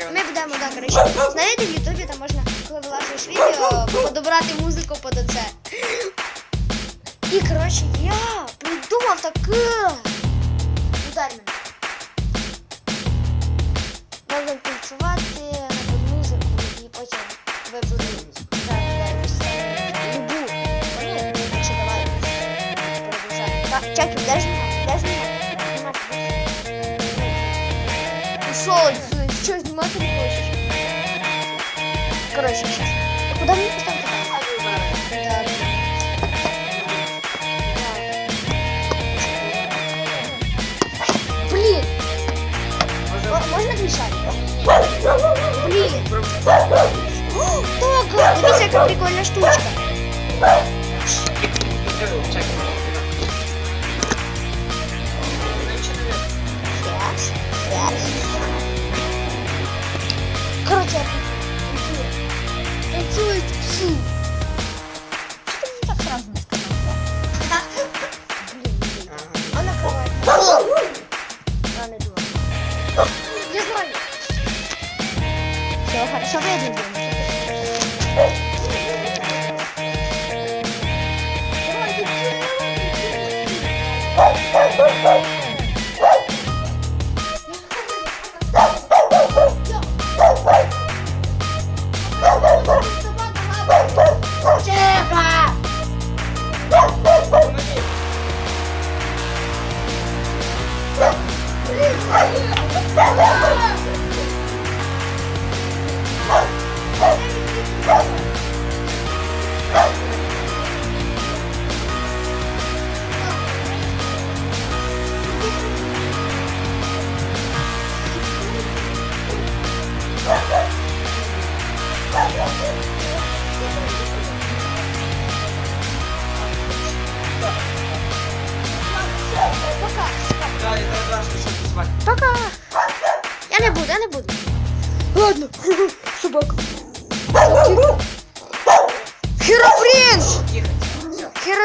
Ми будемо, так, коротше. Знаєте, в Ютубі там можна, коли вилажуєш відео, подобрати музику під оце. І, коротше, я придумав таке. Удар мене. Можна танцювати на музику і потім вибрати любу. Чи давай продовжаємо. Чекай, де ж тебе. Ну що, з- що знімати не хочеш? Коротше, щас. А куди мені поставити? Так. Блін, мо- можна кричати? Блін. О, Так, дивіться, яка прикольна штучка. eu falei, deixa eu ver, Chega! Звати. Пока. Я не буду, я не буду. Ладно. Собака.